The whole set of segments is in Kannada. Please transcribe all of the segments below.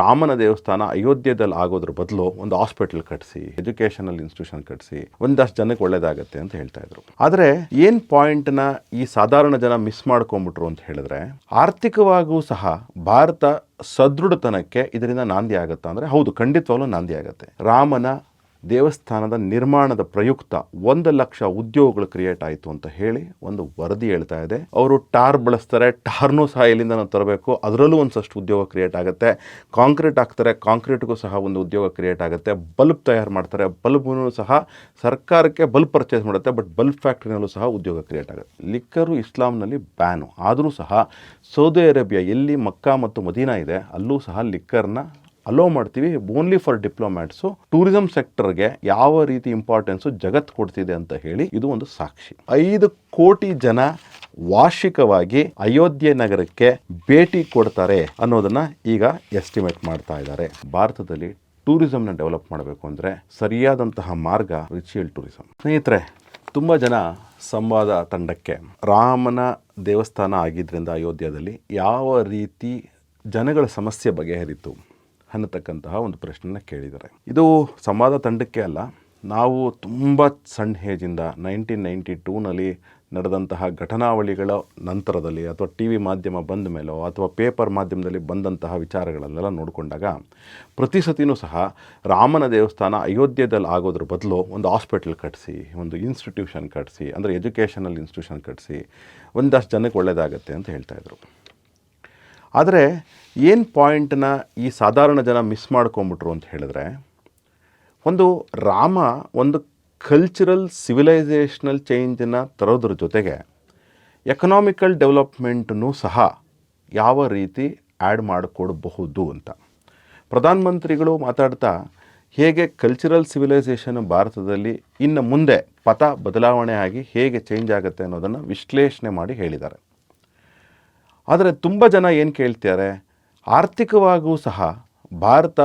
ರಾಮನ ದೇವಸ್ಥಾನ ಅಯೋಧ್ಯದಲ್ಲಿ ಆಗೋದ್ರ ಬದಲು ಒಂದು ಹಾಸ್ಪಿಟಲ್ ಕಟ್ಟಿಸಿ ಎಜುಕೇಷನಲ್ ಇನ್ಸ್ಟಿಟ್ಯೂಷನ್ ಕಟ್ಟಿಸಿ ಒಂದಷ್ಟು ಜನಕ್ಕೆ ಒಳ್ಳೇದಾಗತ್ತೆ ಅಂತ ಹೇಳ್ತಾ ಇದ್ರು. ಆದರೆ ಏನು ಪಾಯಿಂಟ್ನ ಈ ಸಾಧಾರಣ ಜನ ಮಿಸ್ ಮಾಡ್ಕೊಂಡ್ಬಿಟ್ರು ಅಂತ ಹೇಳಿದ್ರೆ, ಆರ್ಥಿಕವಾಗೂ ಸಹ ಭಾರತ ಸದೃಢತನಕ್ಕೆ ಇದರಿಂದ ನಾಂದಿ ಆಗುತ್ತಾ ಅಂದರೆ ಹೌದು, ಖಂಡಿತವಾಗ್ಲೂ ನಾಂದಿ ಆಗುತ್ತೆ. ರಾಮನ ದೇವಸ್ಥಾನದ ನಿರ್ಮಾಣದ ಪ್ರಯುಕ್ತ ಒಂದು ಲಕ್ಷ ಉದ್ಯೋಗಗಳು ಕ್ರಿಯೇಟ್ ಆಯಿತು ಅಂತ ಹೇಳಿ ಒಂದು ವರದಿ ಹೇಳ್ತಾ ಇದೆ. ಅವರು ಟಾರ್ ಬಳಸ್ತಾರೆ, ಟಾರ್ನೂ ಸಹ ಇಲ್ಲಿಂದ ನಾವು ತರಬೇಕು? ಅದರಲ್ಲೂ ಒಂದಷ್ಟು ಉದ್ಯೋಗ ಕ್ರಿಯೇಟ್ ಆಗುತ್ತೆ. ಕಾಂಕ್ರೀಟ್ ಹಾಕ್ತಾರೆ ಕಾಂಕ್ರೀಟ್ಗೂ ಸಹ ಒಂದು ಉದ್ಯೋಗ ಕ್ರಿಯೇಟ್ ಆಗುತ್ತೆ. ಬಲ್ಬ್ ತಯಾರು ಮಾಡ್ತಾರೆ ಬಲ್ಬ್ನೂ ಸಹ ಸರ್ಕಾರಕ್ಕೆ ಬಲ್ಬ್ ಪರ್ಚೇಸ್ ಮಾಡುತ್ತೆ ಬಟ್ ಬಲ್ಬ್ ಫ್ಯಾಕ್ಟ್ರಿನಲ್ಲೂ ಸಹ ಉದ್ಯೋಗ ಕ್ರಿಯೇಟ್ ಆಗುತ್ತೆ. ಲಿಕ್ಕರು ಇಸ್ಲಾಂನಲ್ಲಿ ಬ್ಯಾನು ಆದರೂ ಸಹ ಸೌದಿ ಅರೇಬಿಯಾ ಎಲ್ಲಿ ಮಕ್ಕಾ ಮತ್ತು ಮದೀನಾ ಇದೆ, ಅಲ್ಲೂ ಸಹ ಲಿಕ್ಕರ್ನ ಅಲೋ ಮಾಡ್ತೀವಿ ಓನ್ಲಿ ಫಾರ್ ಡಿಪ್ಲೊಮ್ಯಾಟ್ಸು ಟೂರಿಸಂ ಸೆಕ್ಟರ್ಗೆ ಯಾವ ರೀತಿ ಇಂಪಾರ್ಟೆನ್ಸು ಜಗತ್ತು ಕೊಡ್ತಿದೆ ಅಂತ ಹೇಳಿ ಇದು ಒಂದು ಸಾಕ್ಷಿ. ಐದು ಕೋಟಿ ಜನ ವಾರ್ಷಿಕವಾಗಿ ಅಯೋಧ್ಯೆ ನಗರಕ್ಕೆ ಭೇಟಿ ಕೊಡ್ತಾರೆ ಅನ್ನೋದನ್ನ ಈಗ ಎಸ್ಟಿಮೇಟ್ ಮಾಡ್ತಾ ಇದ್ದಾರೆ. ಭಾರತದಲ್ಲಿ ಟೂರಿಸಂನ ಡೆವಲಪ್ ಮಾಡಬೇಕು ಅಂದರೆ ಸರಿಯಾದಂತಹ ಮಾರ್ಗ ರಿಚುವಲ್ ಟೂರಿಸಂ ಸ್ನೇಹಿತರೆ, ತುಂಬ ಜನ ಸಂವಾದ ತಂಡಕ್ಕೆ ರಾಮನ ದೇವಸ್ಥಾನ ಆಗಿದ್ದರಿಂದ ಅಯೋಧ್ಯದಲ್ಲಿ ಯಾವ ರೀತಿ ಜನಗಳ ಸಮಸ್ಯೆ ಬಗೆಹರಿತು ಅನ್ನತಕ್ಕಂತಹ ಒಂದು ಪ್ರಶ್ನೆನ ಕೇಳಿದ್ದಾರೆ. ಇದು ಸಂವಾದ ತಂಡಕ್ಕೆ ಅಲ್ಲ, ನಾವು ತುಂಬ ಸಣ್ಣ ಹೇಜಿಂದ ನೈನ್ಟೀನ್ ನೈಂಟಿ ಟೂನಲ್ಲಿ ನಡೆದಂತಹ ಘಟನಾವಳಿಗಳ ನಂತರದಲ್ಲಿ ಅಥವಾ ಟಿ ವಿ ಮಾಧ್ಯಮ ಬಂದ ಮೇಲೋ ಅಥವಾ ಪೇಪರ್ ಮಾಧ್ಯಮದಲ್ಲಿ ಬಂದಂತಹ ವಿಚಾರಗಳನ್ನೆಲ್ಲ ನೋಡಿಕೊಂಡಾಗ ಪ್ರತಿ ಸತಿನೂ ಸಹ ರಾಮನ ದೇವಸ್ಥಾನ ಅಯೋಧ್ಯೆದಲ್ಲಿ ಆಗೋದ್ರ ಬದಲು ಒಂದು ಹಾಸ್ಪಿಟಲ್ ಕಟ್ಟಿಸಿ ಒಂದು ಇನ್ಸ್ಟಿಟ್ಯೂಷನ್ ಕಟ್ಟಿಸಿ ಅಂದರೆ ಎಜುಕೇಷನಲ್ ಇನ್ಸ್ಟಿಟ್ಯೂಷನ್ ಕಟ್ಟಿಸಿ ಒಂದಷ್ಟು ಜನಕ್ಕೆ ಒಳ್ಳೆಯದಾಗತ್ತೆ ಅಂತ ಹೇಳ್ತಾಯಿದ್ರು ಆದರೆ ಏನು ಪಾಯಿಂಟ್ನ ಈ ಸಾಧಾರಣ ಜನ ಮಿಸ್ ಮಾಡ್ಕೊಂಬಿಟ್ರು ಅಂತ ಹೇಳಿದ್ರೆ, ಒಂದು ರಾಮ ಒಂದು ಕಲ್ಚರಲ್ ಸಿವಿಲೈಸೇಷನಲ್ ಚೇಂಜನ್ನು ತರೋದ್ರ ಜೊತೆಗೆ ಎಕನಾಮಿಕಲ್ ಡೆವಲಪ್ಮೆಂಟನ್ನು ಸಹ ಯಾವ ರೀತಿ ಆ್ಯಡ್ ಮಾಡಿಕೊಡಬಹುದು ಅಂತ. ಪ್ರಧಾನಮಂತ್ರಿಗಳು ಮಾತಾಡ್ತಾ ಹೇಗೆ ಕಲ್ಚರಲ್ ಸಿವಿಲೈಸೇಷನ್ ಭಾರತದಲ್ಲಿ ಇನ್ನು ಮುಂದೆ ಪಥ ಬದಲಾವಣೆ ಆಗಿ ಹೇಗೆ ಚೇಂಜ್ ಆಗುತ್ತೆ ಅನ್ನೋದನ್ನು ವಿಶ್ಲೇಷಣೆ ಮಾಡಿ ಹೇಳಿದ್ದಾರೆ. ಆದರೆ ತುಂಬ ಜನ ಏನು ಕೇಳ್ತಾರೆ ಆರ್ಥಿಕವಾಗೂ ಸಹ ಭಾರತ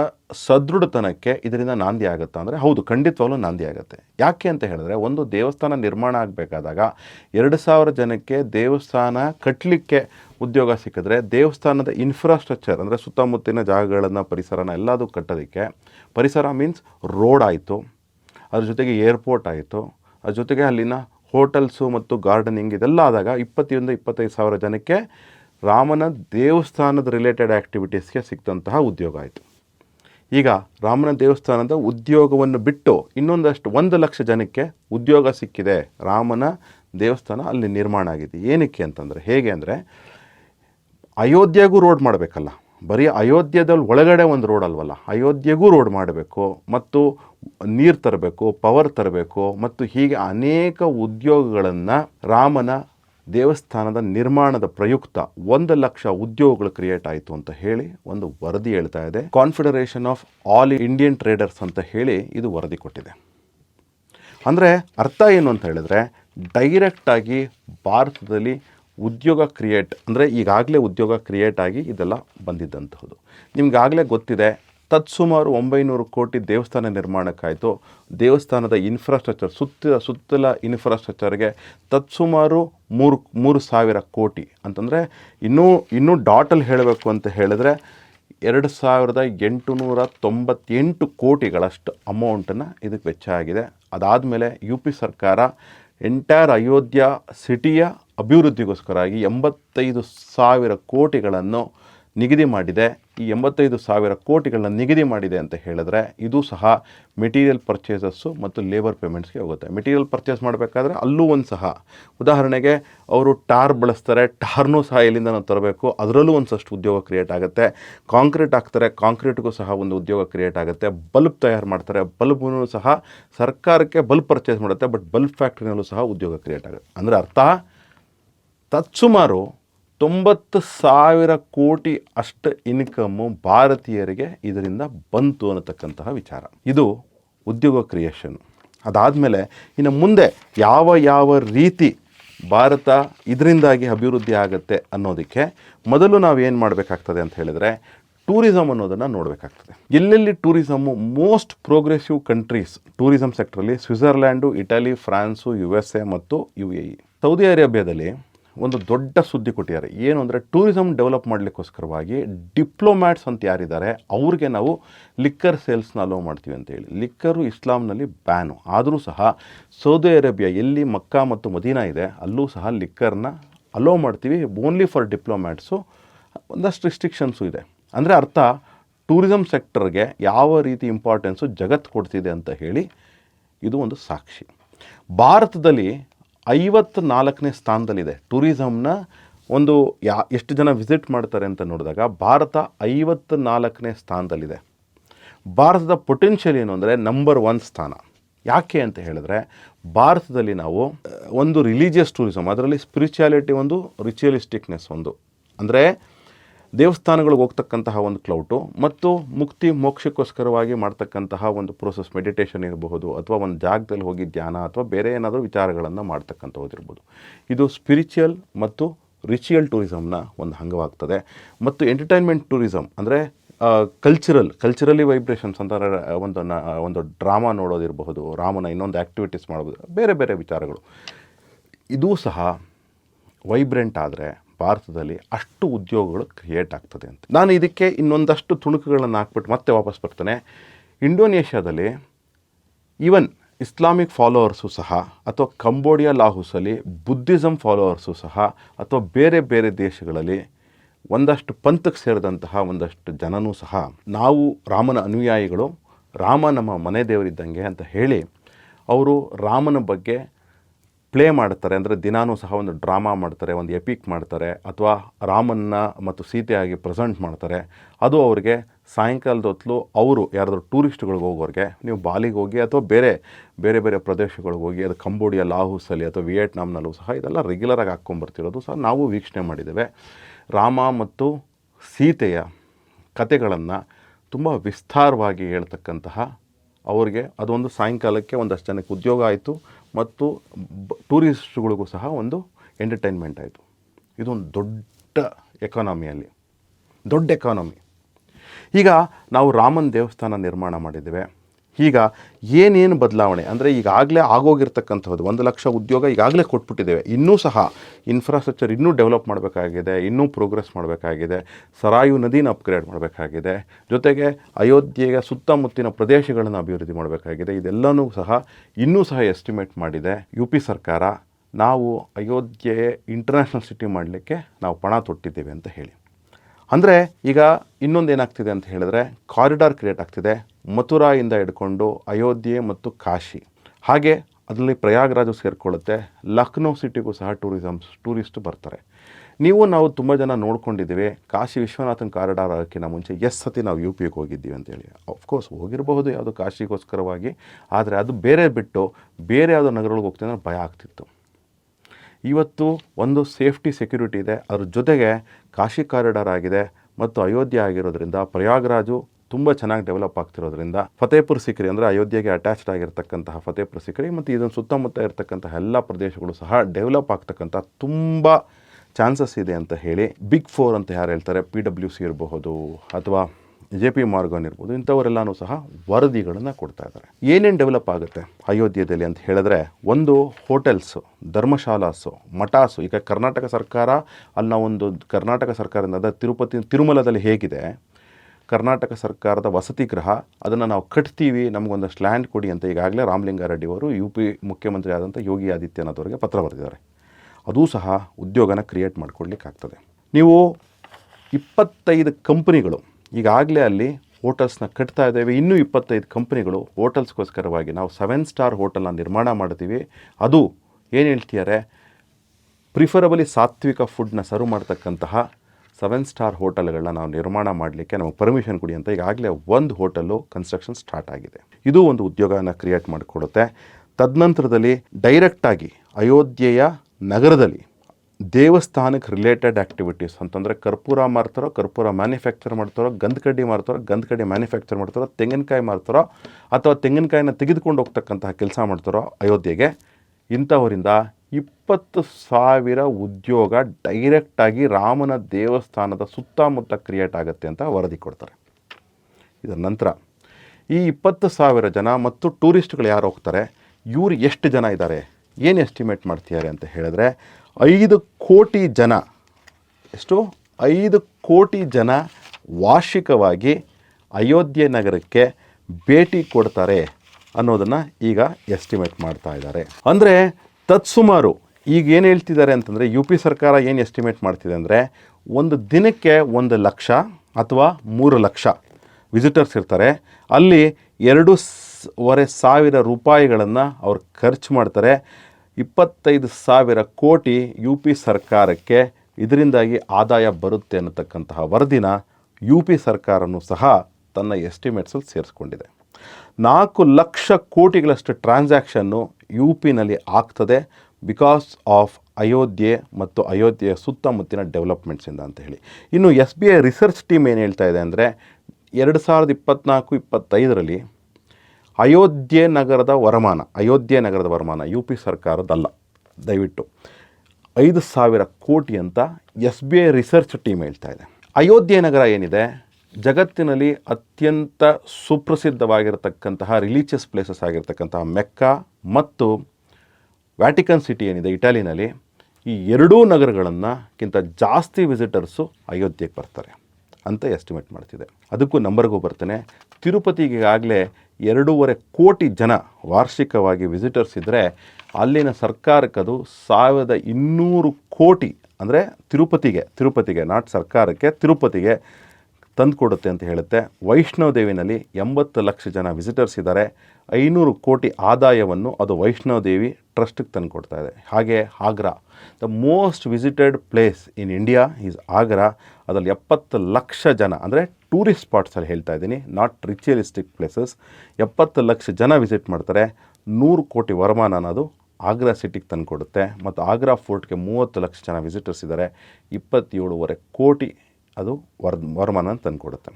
ಸದೃಢತನಕ್ಕೆ ಇದರಿಂದ ನಾಂದಿ ಆಗುತ್ತೆ ಅಂದರೆ ಹೌದು, ಖಂಡಿತವಾಗಲೂ ನಾಂದಿ ಆಗುತ್ತೆ. ಯಾಕೆ ಅಂತ ಹೇಳಿದ್ರೆ ಒಂದು ದೇವಸ್ಥಾನ ನಿರ್ಮಾಣ ಆಗಬೇಕಾದಾಗ ಎರಡು ಸಾವಿರ ಜನಕ್ಕೆ ದೇವಸ್ಥಾನ ಕಟ್ಟಲಿಕ್ಕೆ ಉದ್ಯೋಗ ಸಿಕ್ಕಿದ್ರೆ ದೇವಸ್ಥಾನದ ಇನ್ಫ್ರಾಸ್ಟ್ರಕ್ಚರ್ ಅಂದರೆ ಸುತ್ತಮುತ್ತಿನ ಜಾಗಗಳನ್ನು, ಪರಿಸರನ ಎಲ್ಲದೂ ಕಟ್ಟೋದಕ್ಕೆ ಪರಿಸರ ಮೀನ್ಸ್ ರೋಡ್ ಆಯಿತು, ಅದ್ರ ಜೊತೆಗೆ ಏರ್ಪೋರ್ಟ್ ಆಯಿತು, ಅದ್ರ ಜೊತೆಗೆ ಅಲ್ಲಿನ ಹೋಟೆಲ್ಸು ಮತ್ತು ಗಾರ್ಡನಿಂಗ್ ಇದೆಲ್ಲ ಆದಾಗ ಇಪ್ಪತ್ತೊಂದು ಇಪ್ಪತ್ತೈದು ಸಾವಿರ ಜನಕ್ಕೆ ರಾಮನ ದೇವಸ್ಥಾನದ ರಿಲೇಟೆಡ್ ಆ್ಯಕ್ಟಿವಿಟೀಸ್ಗೆ ಸಿಕ್ತಂತಹ ಉದ್ಯೋಗ ಆಯಿತು. ಈಗ ರಾಮನ ದೇವಸ್ಥಾನದ ಉದ್ಯೋಗವನ್ನು ಬಿಟ್ಟು ಇನ್ನೊಂದಷ್ಟು ಒಂದು ಲಕ್ಷ ಜನಕ್ಕೆ ಉದ್ಯೋಗ ಸಿಕ್ಕಿದೆ. ರಾಮನ ದೇವಸ್ಥಾನ ಅಲ್ಲಿ ನಿರ್ಮಾಣ ಆಗಿದೆ. ಏನಕ್ಕೆ ಅಂತಂದರೆ ಹೇಗೆ ಅಂದರೆ ಅಯೋಧ್ಯೆಗೂ ರೋಡ್ ಮಾಡಬೇಕಲ್ಲ. ಬರೀ ಅಯೋಧ್ಯದಲ್ಲಿ ಒಳಗಡೆ ಒಂದು ರೋಡ್ ಅಲ್ವಲ್ಲ. ಅಯೋಧ್ಯೆಗೂ ರೋಡ್ ಮಾಡಬೇಕು ಮತ್ತು ನೀರು ತರಬೇಕು ಪವರ್ ತರಬೇಕು ಮತ್ತು ಹೀಗೆ ಅನೇಕ ಉದ್ಯೋಗಗಳನ್ನು ರಾಮನ ದೇವಸ್ಥಾನದ ನಿರ್ಮಾಣದ ಪ್ರಯುಕ್ತ ಒಂದು ಲಕ್ಷ ಉದ್ಯೋಗಗಳು ಕ್ರಿಯೇಟ್ ಆಯಿತು ಅಂತ ಹೇಳಿ ಒಂದು ವರದಿ ಹೇಳ್ತಾ ಇದೆ. Confederation of all Indian traders ಅಂತ ಹೇಳಿ ಇದು ವರದಿ ಕೊಟ್ಟಿದೆ. ಅಂದರೆ ಅರ್ಥ ಏನು ಅಂತ ಹೇಳಿದ್ರೆ ಡೈರೆಕ್ಟಾಗಿ ಭಾರತದಲ್ಲಿ ಉದ್ಯೋಗ ಕ್ರಿಯೇಟ್ ಅಂದರೆ ಈಗಾಗಲೇ ಉದ್ಯೋಗ ಕ್ರಿಯೇಟ್ ಆಗಿ ಇದೆಲ್ಲ ಬಂದಿದ್ದಂಥದ್ದು ನಿಮಗಾಗಲೇ ಗೊತ್ತಿದೆ ತತ್ಸುಮಾರು ಒಂಬೈನೂರು ಕೋಟಿ ದೇವಸ್ಥಾನ ನಿರ್ಮಾಣಕ್ಕಾಯಿತು. ದೇವಸ್ಥಾನದ ಇನ್ಫ್ರಾಸ್ಟ್ರಕ್ಚರ್ ಸುತ್ತ ಸುತ್ತಲ ಇನ್ಫ್ರಾಸ್ಟ್ರಕ್ಚರ್ಗೆ ತತ್ಸುಮಾರು ಮೂರು ಮೂರು ಸಾವಿರ ಕೋಟಿ. ಅಂತಂದರೆ ಇನ್ನೂ ಇನ್ನೂ ಡಾಟಲ್ಲಿ ಹೇಳಬೇಕು ಅಂತ ಹೇಳಿದ್ರೆ ಎರಡು ಸಾವಿರದ ಎಂಟುನೂರ ತೊಂಬತ್ತೆಂಟು ಕೋಟಿಗಳಷ್ಟು ಅಮೌಂಟನ್ನು ಇದಕ್ಕೆ ವೆಚ್ಚ ಆಗಿದೆ. ಅದಾದಮೇಲೆ ಯು ಪಿ ಸರ್ಕಾರ ಎಂಟೈರ್ ಅಯೋಧ್ಯ ಸಿಟಿಯ ಅಭಿವೃದ್ಧಿಗೋಸ್ಕರಾಗಿ ಎಂಬತ್ತೈದು ಸಾವಿರ ಕೋಟಿಗಳನ್ನು ನಿಗದಿ ಮಾಡಿದೆ. ಈ ಎಂಬತ್ತೈದು ಸಾವಿರ ಕೋಟಿಗಳನ್ನ ನಿಗದಿ ಮಾಡಿದೆ ಅಂತ ಹೇಳಿದ್ರೆ ಇದು ಸಹ ಮೆಟೀರಿಯಲ್ ಪರ್ಚೇಸಸ್ಸು ಮತ್ತು ಲೇಬರ್ ಪೇಮೆಂಟ್ಸ್ಗೆ ಹೋಗುತ್ತೆ. ಮೆಟೀರಿಯಲ್ ಪರ್ಚೇಸ್ ಮಾಡಬೇಕಾದ್ರೆ ಅಲ್ಲೂ ಒಂದು ಸಹ. ಉದಾಹರಣೆಗೆ ಅವರು ಟಾರ್ ಬಳಸ್ತಾರೆ. ಟಾರ್ನೂ ಸಹ ಎಲ್ಲಿಂದ ನಾವು ತರಬೇಕು? ಅದರಲ್ಲೂ ಒಂದಷ್ಟು ಉದ್ಯೋಗ ಕ್ರಿಯೇಟ್ ಆಗುತ್ತೆ. ಕಾಂಕ್ರೀಟ್ ಹಾಕ್ತಾರೆ. ಕಾಂಕ್ರೀಟ್ಗೂ ಸಹ ಒಂದು ಉದ್ಯೋಗ ಕ್ರಿಯೇಟ್ ಆಗುತ್ತೆ. ಬಲ್ಬ್ ತಯಾರು ಮಾಡ್ತಾರೆ. ಬಲ್ಬ್ನೂ ಸಹ ಸರ್ಕಾರಕ್ಕೆ ಬಲ್ಬ್ ಪರ್ಚೇಸ್ ಮಾಡುತ್ತೆ. ಬಟ್ ಬಲ್ಬ್ ಫ್ಯಾಕ್ಟ್ರಿನಲ್ಲೂ ಸಹ ಉದ್ಯೋಗ ಕ್ರಿಯೇಟ್ ಆಗುತ್ತೆ. ಅಂದರೆ ಅರ್ಥ? ತತ್ಸುಮಾರು ತೊಂಬತ್ತು ಸಾವಿರ ಕೋಟಿ ಅಷ್ಟು ಇನ್ಕಮ್ಮು ಭಾರತೀಯರಿಗೆ ಇದರಿಂದ ಬಂತು ಅನ್ನತಕ್ಕಂತಹ ವಿಚಾರ. ಇದು ಉದ್ಯೋಗ ಕ್ರಿಯೇಷನ್ ಅದಾದಮೇಲೆ ಇನ್ನು ಮುಂದೆ ಯಾವ ಯಾವ ರೀತಿ ಭಾರತ ಇದರಿಂದಾಗಿ ಅಭಿವೃದ್ಧಿ ಆಗುತ್ತೆ ಅನ್ನೋದಕ್ಕೆ ಮೊದಲು ನಾವು ಏನು ಮಾಡಬೇಕಾಗ್ತದೆ ಅಂತ ಹೇಳಿದರೆ ಟೂರಿಸಮ್ ಅನ್ನೋದನ್ನು ನೋಡಬೇಕಾಗ್ತದೆ. ಎಲ್ಲೆಲ್ಲಿ tourism most progressive countries tourism ಸೆಕ್ಟ್ರಲ್ಲಿ Switzerland Italy France U S A ಮತ್ತು ಯು ಎ ಇ ಸೌದಿ ಅರೇಬಿಯಾದಲ್ಲಿ ಒಂದು ದೊಡ್ಡ ಸುದ್ದಿ ಕೊಟ್ಟಿದ್ದಾರೆ. ಏನು ಅಂದರೆ ಟೂರಿಸಮ್ ಡೆವಲಪ್ ಮಾಡಲಿಕ್ಕೋಸ್ಕರವಾಗಿ ಡಿಪ್ಲೊಮ್ಯಾಟ್ಸ್ ಅಂತ ಯಾರಿದ್ದಾರೆ, ಅವ್ರಿಗೆ ನಾವು ಲಿಕ್ಕರ್ ಸೇಲ್ಸ್ನ ಅಲೋ ಮಾಡ್ತೀವಿ ಅಂತ ಹೇಳಿ. ಲಿಕ್ಕರು ಇಸ್ಲಾಂನಲ್ಲಿ ಬ್ಯಾನು. ಆದರೂ ಸಹ ಸೌದಿ ಅರೇಬಿಯಾ ಎಲ್ಲಿ ಮಕ್ಕಾ ಮತ್ತು ಮದೀನಾ ಇದೆ, ಅಲ್ಲೂ ಸಹ ಲಿಕ್ಕರ್ನ ಅಲೋ ಮಾಡ್ತೀವಿ. ಓನ್ಲಿ ಫಾರ್ ಡಿಪ್ಲೊಮ್ಯಾಟ್ಸು ಒಂದಷ್ಟು ರಿಸ್ಟ್ರಿಕ್ಷನ್ಸು ಇದೆ. ಅಂದರೆ ಅರ್ಥ ಟೂರಿಸಮ್ ಸೆಕ್ಟರ್ಗೆ ಯಾವ ರೀತಿ ಇಂಪಾರ್ಟೆನ್ಸು ಜಗತ್ತು ಕೊಡ್ತಿದೆ ಅಂತ ಹೇಳಿ ಇದು ಒಂದು ಸಾಕ್ಷಿ. ಭಾರತದಲ್ಲಿ ಐವತ್ತು ನಾಲ್ಕನೇ ಸ್ಥಾನದಲ್ಲಿದೆ. ಟೂರಿಸಮ್ನ ಒಂದು ಯಾ, ಎಷ್ಟು ಜನ ವಿಸಿಟ್ ಮಾಡ್ತಾರೆ ಅಂತ ನೋಡಿದಾಗ ಭಾರತ ಐವತ್ತು ನಾಲ್ಕನೇ ಸ್ಥಾನದಲ್ಲಿದೆ. ಭಾರತದ ಪೊಟೆನ್ಷಿಯಲ್ ಏನು ಅಂದರೆ ನಂಬರ್ ಒನ್ ಸ್ಥಾನ. ಯಾಕೆ ಅಂತ ಹೇಳಿದ್ರೆ ಭಾರತದಲ್ಲಿ ನಾವು, ಒಂದು ರಿಲಿಜಿಯಸ್ ಟೂರಿಸಮ್ ಅದರಲ್ಲಿ ಸ್ಪಿರಿಚುಯಾಲಿಟಿ ಒಂದು, ರಿಚುಯಲಿಸ್ಟಿಕ್ನೆಸ್ ಒಂದು. ಅಂದರೆ ದೇವಸ್ಥಾನಗಳಿಗೆ ಹೋಗ್ತಕ್ಕಂತಹ ಒಂದು ಕ್ಲೌಟು ಮತ್ತು ಮುಕ್ತಿ ಮೋಕ್ಷಕ್ಕೋಸ್ಕರವಾಗಿ ಮಾಡ್ತಕ್ಕಂತಹ ಒಂದು ಪ್ರೋಸೆಸ್ ಮೆಡಿಟೇಷನ್ ಇರಬಹುದು ಅಥವಾ ಒಂದು ಜಾಗದಲ್ಲಿ ಹೋಗಿ ಧ್ಯಾನ ಅಥವಾ ಬೇರೆ ಏನಾದರೂ ವಿಚಾರಗಳನ್ನು ಮಾಡ್ತಕ್ಕಂಥದ್ದಿರ್ಬೋದು ಇದು ಸ್ಪಿರಿಚುವಲ್ ಮತ್ತು ರಿಚುಯಲ್ ಟೂರಿಸಮ್ನ ಒಂದು ಅಂಗವಾಗ್ತದೆ. ಮತ್ತು ಎಂಟರ್ಟೈನ್ಮೆಂಟ್ ಟೂರಿಸಮ್ ಅಂದರೆ ಕಲ್ಚರಲ್ ಕಲ್ಚರಲಿ ವೈಬ್ರೇಷನ್ಸ್ ಅಂತ ಒಂದು ನ, ಒಂದು ಡ್ರಾಮಾ ನೋಡೋದಿರಬಹುದು ರಾಮನ ಇನ್ನೊಂದು ಆ್ಯಕ್ಟಿವಿಟೀಸ್ ಮಾಡ್ಬೋದು ಬೇರೆ ಬೇರೆ ವಿಚಾರಗಳು. ಇದೂ ಸಹ ವೈಬ್ರೆಂಟ್ ಆದರೆ ಭಾರತದಲ್ಲಿ ಅಷ್ಟು ಉದ್ಯೋಗಗಳು ಕ್ರಿಯೇಟ್ ಆಗ್ತದೆ ಅಂತ. ನಾನು ಇದಕ್ಕೆ ಇನ್ನೊಂದಷ್ಟು ತುಣುಕುಗಳನ್ನು ಹಾಕ್ಬಿಟ್ಟು ಮತ್ತೆ ವಾಪಸ್ ಬರ್ತೇನೆ. ಇಂಡೋನೇಷ್ಯಾದಲ್ಲಿ ಈವನ್ ಇಸ್ಲಾಮಿಕ್ ಫಾಲೋವರ್ಸು ಸಹ ಅಥವಾ ಕಂಬೋಡಿಯಾ ಲಾಹುಸಲ್ಲಿ ಬುದ್ಧಿಸಮ್ ಫಾಲೋವರ್ಸು ಸಹ ಅಥವಾ ಬೇರೆ ಬೇರೆ ದೇಶಗಳಲ್ಲಿ ಒಂದಷ್ಟು ಪಂಥಕ್ಕೆ ಸೇರಿದಂತಹ ಒಂದಷ್ಟು ಜನನೂ ಸಹ ನಾವು ರಾಮನ ಅನುಯಾಯಿಗಳು, ರಾಮ ನಮ್ಮ ಮನೆ ದೇವರಿದ್ದಂಗೆ ಅಂತ ಹೇಳಿ ಅವರು ರಾಮನ ಬಗ್ಗೆ ಪ್ಲೇ ಮಾಡ್ತಾರೆ, ಅಂದರೆ ದಿನಾನೂ ಸಹ ಒಂದು ಡ್ರಾಮಾ ಮಾಡ್ತಾರೆ, ಒಂದು ಎಪಿಕ್ ಮಾಡ್ತಾರೆ, ಅಥವಾ ರಾಮನ್ನ ಮತ್ತು ಸೀತೆಯಾಗಿ ಪ್ರೆಸೆಂಟ್ ಮಾಡ್ತಾರೆ. ಅದು ಅವರಿಗೆ ಸಾಯಂಕಾಲದ ಹೊತ್ತು ಅವರು ಯಾರಾದರೂ ಟೂರಿಸ್ಟ್ಗಳಿಗೆ ಹೋಗೋರಿಗೆ, ನೀವು ಬಾಲಿಗೆ ಹೋಗಿ ಅಥವಾ ಬೇರೆ ಬೇರೆ ಬೇರೆ ಪ್ರದೇಶಗಳಿಗೆ ಹೋಗಿ, ಅದು ಕಂಬೋಡಿಯಾ, ಲಾಹೂಸಲ್ಲಿ ಅಥವಾ ವಿಯೆಟ್ನಾಂನಲ್ಲೂ ಸಹ ಇದೆಲ್ಲ ರೆಗ್ಯುಲರಾಗಿ ಹಾಕ್ಕೊಂಬರ್ತಿರೋದು ಸಹ ನಾವು ವೀಕ್ಷಣೆ ಮಾಡಿದ್ದೇವೆ. ರಾಮ ಮತ್ತು ಸೀತೆಯ ಕತೆಗಳನ್ನು ತುಂಬ ವಿಸ್ತಾರವಾಗಿ ಹೇಳ್ತಕ್ಕಂತಹ ಅವರಿಗೆ ಅದೊಂದು ಸಾಯಂಕಾಲಕ್ಕೆ ಒಂದಷ್ಟು ಜನಕ್ಕೆ ಉದ್ಯೋಗ ಆಯಿತು. ಮತ್ತು ಟೂರಿಸ್ಟ್ಗಳಿಗೂ ಸಹ ಒಂದು ಎಂಟರ್ಟೈನ್ಮೆಂಟ್ ಆಯಿತು. ಇದೊಂದು ದೊಡ್ಡ ಎಕಾನಮಿಯಲ್ಲಿ ದೊಡ್ಡ ಎಕಾನಮಿ. ಈಗ ನಾವು ರಾಮನ್ ದೇವಸ್ಥಾನ ನಿರ್ಮಾಣ ಮಾಡಿದ್ದೇವೆ. ಈಗ ಏನೇನು ಬದಲಾವಣೆ? ಅಂದರೆ ಈಗಾಗಲೇ ಆಗೋಗಿರ್ತಕ್ಕಂಥದ್ದು, ಒಂದು ಲಕ್ಷ ಉದ್ಯೋಗ ಈಗಾಗಲೇ ಕೊಟ್ಬಿಟ್ಟಿದ್ದೇವೆ. ಇನ್ನೂ ಸಹ ಇನ್ಫ್ರಾಸ್ಟ್ರಕ್ಚರ್ ಇನ್ನೂ ಡೆವಲಪ್ ಮಾಡಬೇಕಾಗಿದೆ, ಇನ್ನೂ ಪ್ರೋಗ್ರೆಸ್ ಮಾಡಬೇಕಾಗಿದೆ, ಸರಾಯು ನದಿನ ಅಪ್ಗ್ರೇಡ್ ಮಾಡಬೇಕಾಗಿದೆ, ಜೊತೆಗೆ ಅಯೋಧ್ಯೆಯ ಸುತ್ತಮುತ್ತಿನ ಪ್ರದೇಶಗಳನ್ನು ಅಭಿವೃದ್ಧಿ ಮಾಡಬೇಕಾಗಿದೆ. ಇದೆಲ್ಲನೂ ಸಹ ಇನ್ನೂ ಸಹ ಎಸ್ಟಿಮೇಟ್ ಮಾಡಿದೆ. ಯು ಪಿ ಸರ್ಕಾರ, ನಾವು ಅಯೋಧ್ಯೆ ಇಂಟರ್ನ್ಯಾಷನಲ್ ಸಿಟಿ ಮಾಡಲಿಕ್ಕೆ ನಾವು ಪಣ ತೊಟ್ಟಿದ್ದೇವೆ ಅಂತ ಹೇಳಿ. ಅಂದರೆ ಈಗ ಇನ್ನೊಂದು ಏನಾಗ್ತಿದೆ ಅಂತ ಹೇಳಿದ್ರೆ ಕಾರಿಡಾರ್ ಕ್ರಿಯೇಟ್ ಆಗ್ತಿದೆ, ಮಥುರಾಯಿಂದ ಹಿಡ್ಕೊಂಡು ಅಯೋಧ್ಯೆ ಮತ್ತು ಕಾಶಿ. ಹಾಗೆ ಅದರಲ್ಲಿ ಪ್ರಯಾಗ್ರಾಜು ಸೇರಿಕೊಳ್ಳುತ್ತೆ, ಲಕ್ನೋ ಸಿಟಿಗೂ ಸಹ ಟೂರಿಸಮ್ಸ್ ಟೂರಿಸ್ಟ್ ಬರ್ತಾರೆ. ನೀವು ನಾವು ತುಂಬ ಜನ ನೋಡ್ಕೊಂಡಿದ್ದೀವಿ, ಕಾಶಿ ವಿಶ್ವನಾಥನ್ ಕಾರಿಡಾರ್ ಆಗೋಕ್ಕಿಂತ ಮುಂಚೆ ಎಸ್ ಸತಿ ನಾವು ಯು ಪಿಗೆ ಹೋಗಿದ್ದೀವಿ ಅಂತೇಳಿ. ಅಫ್ಕೋರ್ಸ್ ಹೋಗಿರಬಹುದು ಯಾವುದು ಕಾಶಿಗೋಸ್ಕರವಾಗಿ, ಆದರೆ ಅದು ಬೇರೆ ಬಿಟ್ಟು ಬೇರೆ ಯಾವುದೋ ನಗರಗಳಿಗೆ ಹೋಗ್ತೀನಿ ಅಂದ್ರೆ ಭಯ ಆಗ್ತಿತ್ತು. ಇವತ್ತು ಒಂದು ಸೇಫ್ಟಿ ಸೆಕ್ಯೂರಿಟಿ ಇದೆ. ಅದ್ರ ಜೊತೆಗೆ ಕಾಶಿ ಕಾರಿಡಾರ್ ಆಗಿದೆ ಮತ್ತು ಅಯೋಧ್ಯೆ ಆಗಿರೋದ್ರಿಂದ ಪ್ರಯಾಗ್ರಾಜು ತುಂಬ ಚೆನ್ನಾಗಿ ಡೆವಲಪ್ ಆಗ್ತಿರೋದ್ರಿಂದ ಫತೇಪುರ್ ಸಿಕ್ರಿ ಅಂದರೆ ಅಯೋಧ್ಯೆಗೆ ಅಟ್ಯಾಚ್ಡ್ ಆಗಿರ್ತಕ್ಕಂತಹ ಫತೇಪುರ್ ಸಿಕ್ರಿ ಮತ್ತು ಇದನ್ನು ಸುತ್ತಮುತ್ತ ಇರತಕ್ಕಂತಹ ಎಲ್ಲ ಪ್ರದೇಶಗಳು ಸಹ ಡೆವಲಪ್ ಆಗ್ತಕ್ಕಂಥ ತುಂಬ ಚಾನ್ಸಸ್ ಇದೆ ಅಂತ ಹೇಳಿ. ಬಿಗ್ ಫೋರ್ ಅಂತ ಯಾರು ಹೇಳ್ತಾರೆ? ಪಿ ಡಬ್ಲ್ಯೂ ಸಿ ಇರಬಹುದು ಅಥವಾ ಜೆ ಪಿ ಮಾರ್ಗನ್ ಇರ್ಬೋದು ಇಂಥವರೆಲ್ಲನೂ ಸಹ ವರದಿಗಳನ್ನು ಕೊಡ್ತಾ ಇದ್ದಾರೆ. ಏನೇನು ಡೆವಲಪ್ ಆಗುತ್ತೆ ಅಯೋಧ್ಯೆಯಲ್ಲಿ ಅಂತ ಹೇಳಿದ್ರೆ, ಒಂದು ಹೋಟೆಲ್ಸು ಧರ್ಮಶಾಲಾಸು, ಮಠಾಸು, ಈಗ ಕರ್ನಾಟಕ ಸರ್ಕಾರ ಅಲ್ಲ ಒಂದು ಕರ್ನಾಟಕ ಸರ್ಕಾರದಿಂದ ತಿರುಪತಿ, ತಿರುಮಲದಲ್ಲಿ ಹೇಗಿದೆ, ಕರ್ನಾಟಕ ಸರ್ಕಾರದ ವಸತಿ ಗೃಹ, ಅದನ್ನು ನಾವು ಕಟ್ತೀವಿ, ನಮಗೊಂದಷ್ಟು ಲ್ಯಾಂಡ್ ಕೊಡಿ ಅಂತ ಈಗಾಗಲೇ ರಾಮಲಿಂಗಾರೆಡ್ಡಿ ಅವರು ಯು ಪಿ ಮುಖ್ಯಮಂತ್ರಿ ಆದಂಥ ಯೋಗಿ ಆದಿತ್ಯನಾಥ್ ಅವರಿಗೆ ಪತ್ರ ಬರೆದಿದ್ದಾರೆ. ಅದೂ ಸಹ ಉದ್ಯೋಗನ ಕ್ರಿಯೇಟ್ ಮಾಡಿಕೊಡ್ಲಿಕ್ಕಾಗ್ತದೆ. ನೀವು ಇಪ್ಪತ್ತೈದು ಕಂಪನಿಗಳು ಈಗಾಗಲೇ ಅಲ್ಲಿ ಹೋಟೆಲ್ಸ್ನ ಕಟ್ತಾ ಇದ್ದೇವೆ. ಇನ್ನೂ ಇಪ್ಪತ್ತೈದು ಕಂಪ್ನಿಗಳು ಹೋಟೆಲ್ಸ್ಗೋಸ್ಕರವಾಗಿ ನಾವು ಸೆವೆನ್ ಸ್ಟಾರ್ ಹೋಟೆಲ್ನ ನಿರ್ಮಾಣ ಮಾಡ್ತೀವಿ. ಅದು ಏನು ಹೇಳ್ತಿದ್ದಾರೆ ಪ್ರಿಫರಬಲಿ ಸಾತ್ವಿಕ ಫುಡ್ನ ಸರ್ವ್ ಮಾಡ್ತಕ್ಕಂತಹ ಸೆವೆನ್ ಸ್ಟಾರ್ ಹೋಟೆಲ್ಗಳನ್ನ ನಾವು ನಿರ್ಮಾಣ ಮಾಡಲಿಕ್ಕೆ ನಮಗೆ ಪರ್ಮಿಷನ್ ಕೊಡಿ ಅಂತ ಈಗಾಗಲೇ ಒಂದು ಹೋಟೆಲು ಕನ್ಸ್ಟ್ರಕ್ಷನ್ ಸ್ಟಾರ್ಟ್ ಆಗಿದೆ. ಇದು ಒಂದು ಉದ್ಯೋಗನ ಕ್ರಿಯೇಟ್ ಮಾಡಿಕೊಡುತ್ತೆ. ತದನಂತರದಲ್ಲಿ ಡೈರೆಕ್ಟಾಗಿ ಅಯೋಧ್ಯೆಯ ನಗರದಲ್ಲಿ ದೇವಸ್ಥಾನಕ್ಕೆ ರಿಲೇಟೆಡ್ ಆ್ಯಕ್ಟಿವಿಟೀಸ್ ಅಂತಂದರೆ ಕರ್ಪೂರ ಮಾರ್ತಾರೋ ಕರ್ಪೂರ ಮ್ಯಾನುಫ್ಯಾಕ್ಚರ್ ಮಾಡ್ತಾರೋ ಗಂಧಕಡ್ಡಿ ಮಾರ್ತಾರೋ ಗಂಧಕಡ್ಡಿ ಮ್ಯಾನುಫ್ಯಾಕ್ಚರ್ ಮಾಡ್ತಾರೋ, ತೆಂಗಿನಕಾಯಿ ಮಾರ್ತಾರೋ ಅಥವಾ ತೆಂಗಿನಕಾಯಿನ ತೆಗೆದುಕೊಂಡು ಹೋಗ್ತಕ್ಕಂತಹ ಕೆಲಸ ಮಾಡ್ತಾರೋ ಅಯೋಧ್ಯೆಗೆ, ಇಂಥವರಿಂದ ಇಪ್ಪತ್ತು ಸಾವಿರ ಉದ್ಯೋಗ ಡೈರೆಕ್ಟಾಗಿ ರಾಮನ ದೇವಸ್ಥಾನದ ಸುತ್ತಮುತ್ತ ಕ್ರಿಯೇಟ್ ಆಗುತ್ತೆ ಅಂತ ವರದಿ ಕೊಡ್ತಾರೆ. ಇದರ ನಂತರ, ಈ ಇಪ್ಪತ್ತು ಸಾವಿರ ಜನ ಮತ್ತು ಟೂರಿಸ್ಟ್ಗಳು ಯಾರು ಹೋಗ್ತಾರೆ? ಇವರು ಎಷ್ಟು ಜನ ಇದ್ದಾರೆ? ಏನು ಎಸ್ಟಿಮೇಟ್ ಮಾಡ್ತಿದ್ದಾರೆ ಅಂತ ಹೇಳಿದ್ರೆ, ಐದು ಕೋಟಿ ಜನ, ಎಷ್ಟು? ಐದು ಕೋಟಿ ಜನ ವಾರ್ಷಿಕವಾಗಿ ಅಯೋಧ್ಯೆ ನಗರಕ್ಕೆ ಭೇಟಿ ಕೊಡ್ತಾರೆ ಅನ್ನೋದನ್ನು ಈಗ ಎಸ್ಟಿಮೇಟ್ ಮಾಡ್ತಾ ಇದ್ದಾರೆ. ಅಂದರೆ ತತ್ಸುಮಾರು, ಈಗ ಏನು ಹೇಳ್ತಿದ್ದಾರೆ ಅಂತಂದರೆ ಯು ಪಿ ಸರ್ಕಾರ ಏನು ಎಸ್ಟಿಮೇಟ್ ಮಾಡ್ತಿದೆ ಅಂದರೆ, ಒಂದು ದಿನಕ್ಕೆ ಒಂದು ಲಕ್ಷ ಅಥವಾ ಮೂರು ಲಕ್ಷ ವಿಸಿಟರ್ಸ್ ಇರ್ತಾರೆ. ಅಲ್ಲಿ ಎರಡು ವರೆ ಸಾವಿರ ರೂಪಾಯಿಗಳನ್ನು ಅವ್ರು ಖರ್ಚು ಮಾಡ್ತಾರೆ. ಇಪ್ಪತ್ತೈದು ಸಾವಿರ ಕೋಟಿ ಯು ಪಿ ಸರ್ಕಾರಕ್ಕೆ ಇದರಿಂದಾಗಿ ಆದಾಯ ಬರುತ್ತೆ ಅನ್ನತಕ್ಕಂತಹ ವರದಿನ ಯು ಪಿ ಸರ್ಕಾರನೂ ಸಹ ತನ್ನ ಎಸ್ಟಿಮೇಟ್ಸಲ್ಲಿ ಸೇರಿಸ್ಕೊಂಡಿದೆ. ನಾಲ್ಕು ಲಕ್ಷ ಕೋಟಿಗಳಷ್ಟು ಟ್ರಾನ್ಸಾಕ್ಷನ್ನು ಯು ಪಿನಲ್ಲಿ ಆಗ್ತದೆ ಬಿಕಾಸ್ ಆಫ್ ಅಯೋಧ್ಯೆ ಮತ್ತು ಅಯೋಧ್ಯೆಯ ಸುತ್ತಮುತ್ತಿನ ಡೆವಲಪ್ಮೆಂಟ್ಸಿಂದ ಅಂತ ಹೇಳಿ. ಇನ್ನು S B I research team ಏನು ಹೇಳ್ತಾ ಇದೆ ಅಂದರೆ ಎರಡು ಸಾವಿರದ ಇಪ್ಪತ್ತ್ನಾಲ್ಕು ಇಪ್ಪತ್ತೈದರಲ್ಲಿ ಅಯೋಧ್ಯೆ ನಗರದ ವರಮಾನ, ಅಯೋಧ್ಯೆ ನಗರದ ವರಮಾನ ಯು ಪಿ ಸರ್ಕಾರದಲ್ಲ. ದಯವಿಟ್ಟು ಐದು ಸಾವಿರ ಕೋಟಿ ಅಂತ S B I research team ಹೇಳ್ತಾ ಇದೆ. ಅಯೋಧ್ಯೆ ನಗರ ಏನಿದೆ? ಜಗತ್ತಿನಲ್ಲಿ ಅತ್ಯಂತ ಸುಪ್ರಸಿದ್ಧವಾಗಿರತಕ್ಕಂತಹ ರಿಲೀಜಿಯಸ್ ಪ್ಲೇಸಸ್ ಆಗಿರ್ತಕ್ಕಂತಹ ಮೆಕ್ಕಾ ಮತ್ತು ವ್ಯಾಟಿಕನ್ ಸಿಟಿ ಏನಿದೆ ಇಟಾಲಿನಲ್ಲಿ ಈ ಎರಡೂ ನಗರಗಳನ್ನಕ್ಕಿಂತ ಜಾಸ್ತಿ ವಿಸಿಟರ್ಸು ಅಯೋಧ್ಯೆಗೆ ಬರ್ತಾರೆ ಅಂತ ಎಸ್ಟಿಮೇಟ್ ಮಾಡ್ತಿದೆ. ಅದಕ್ಕೂ ನಂಬರ್ಗೂ ಬರ್ತೇನೆ. ತಿರುಪತಿಗೆ ಆಗಲೇ ಎರಡೂವರೆ ಕೋಟಿ ಜನ ವಾರ್ಷಿಕವಾಗಿ ವಿಸಿಟರ್ಸ್ ಇದ್ದರೆ ಅಲ್ಲಿನ ಸರ್ಕಾರಕ್ಕದು ಸಾವಿರದ ಇನ್ನೂರು ಕೋಟಿ ಅಂದರೆ ತಿರುಪತಿಗೆ ತಿರುಪತಿಗೆ, ನಾಟ್ ಸರ್ಕಾರಕ್ಕೆ, ತಿರುಪತಿಗೆ ತಂದುಕೊಡುತ್ತೆ ಅಂತ ಹೇಳುತ್ತೆ. ವೈಷ್ಣವ ದೇವಿನಲ್ಲಿ ಎಂಬತ್ತು ಲಕ್ಷ ಜನ ವಿಸಿಟರ್ಸ್ ಇದ್ದಾರೆ. ಐನೂರು ಕೋಟಿ ಆದಾಯವನ್ನು ಅದು ವೈಷ್ಣವ ದೇವಿ ಟ್ರಸ್ಟಿಗೆ ತಂದುಕೊಡ್ತಾ ಇದೆ. ಹಾಗೆ Agra. The most visited place in India is Agra. ಅದರಲ್ಲಿ ಎಪ್ಪತ್ತು ಲಕ್ಷ ಜನ, ಅಂದರೆ ಟೂರಿಸ್ಟ್ ಸ್ಪಾಟ್ಸಲ್ಲಿ ಹೇಳ್ತಾ ಇದ್ದೀನಿ ನಾಟ್ ರಿಚುಯಲಿಸ್ಟಿಕ್ ಪ್ಲೇಸಸ್ ಎಪ್ಪತ್ತು ಲಕ್ಷ ಜನ ವಿಸಿಟ್ ಮಾಡ್ತಾರೆ. ನೂರು ಕೋಟಿ ವರಮಾನ ಅನ್ನೋದು ಆಗ್ರಾ ಸಿಟಿಗೆ ತಂದುಕೊಡುತ್ತೆ. ಮತ್ತು ಆಗ್ರಾ ಫೋರ್ಟ್ಗೆ ಮೂವತ್ತು ಲಕ್ಷ ಜನ ವಿಸಿಟರ್ಸ್ ಇದ್ದಾರೆ. ಇಪ್ಪತ್ತೇಳುವರೆ ಕೋಟಿ ಅದು ವರ್ ವರಮಾನ ತಂದುಕೊಡುತ್ತೆ